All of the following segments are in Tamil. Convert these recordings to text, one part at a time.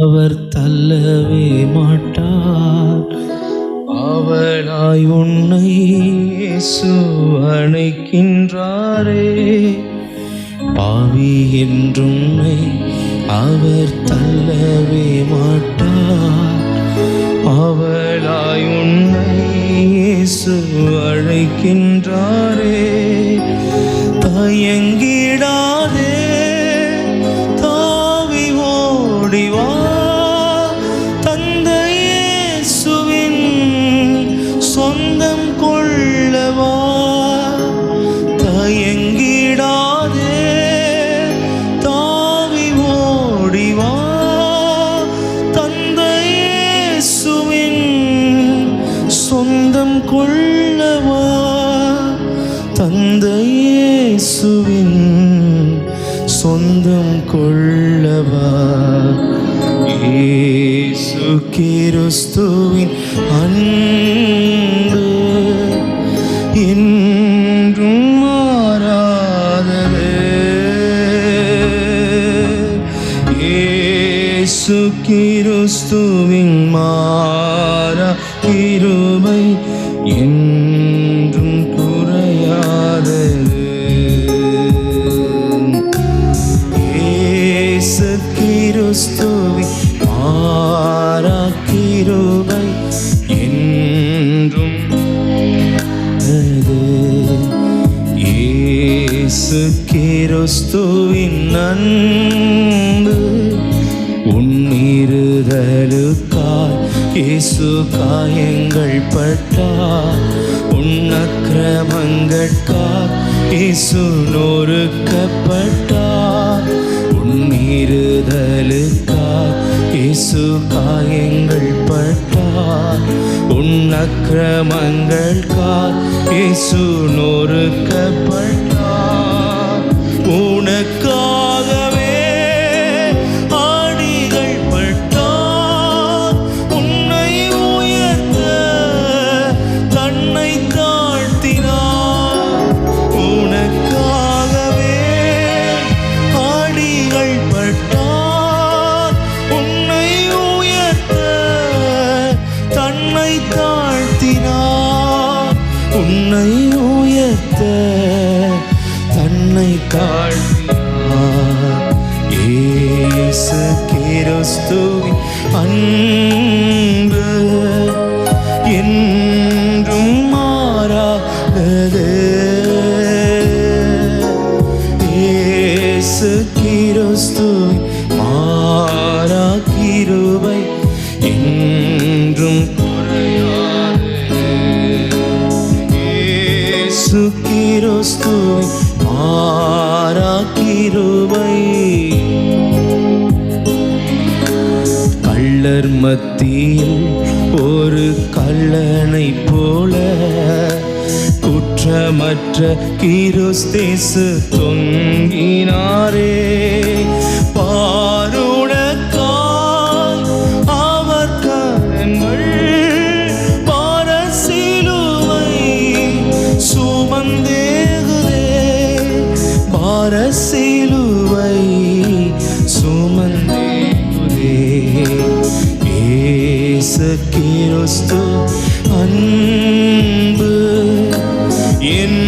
அவர் தள்ளவே மாட்டார். அவளாய் உன்னை இயேசு அணைக்கின்றாரே. பாவி என்றுன்னை அவர் தள்ளவே மாட்டார். அவளாய் உன்னை இயேசு அழைக்கின்றாரே தயங்கிடாதே. சொந்தம் கொள்ளவா தந்தையேசுவின் சொந்தம் கொள்ளவா? ஏசு கிறிஸ்துவின் கிறிஸ்துவின் மாறா கிருபை என்றும் குறையாதது. ஏசு கிறிஸ்துவின் மாறா கிருபை என்றும் ஏசு கிறிஸ்துவின் அன்பு இயேசு காயங்கள் பட்டா உன்னக்கிரமங்கட்கா இயேசு நொறுக்கப்பட்டா உன்னிருதலுக்காய் இயேசு காயங்கள் பட்டா உன்னக்கிரமங்கள்காய் இயேசு நொறுக்கப்பட்ட உன்னை உயர்த்த தன்னை தாழ்த்தினார் இயேசு கிறிஸ்துவின் அன்பு என்றும் மாறாதது. ஏசு கிறிஸ்துவின் மாறா கிருபை இயேசு கிறிஸ்துவின் மாறா கிருபை கள்ளர் மத்தியில் ஒரு கள்ளனை போல குற்றமற்ற கிறிஸ்தேசு தொங்கினாரே. பா பாரசிலுவை சுமந்தேகுதே ஏசு கிறிஸ்து அன்பு என்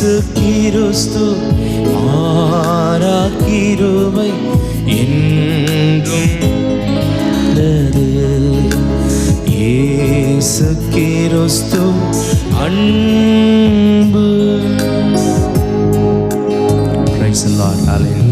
இயேசு கிறிஸ்து மாறா கிருபை என்றும் இயேசு கிறிஸ்து அன்பு Praise the Lord. Hallelujah.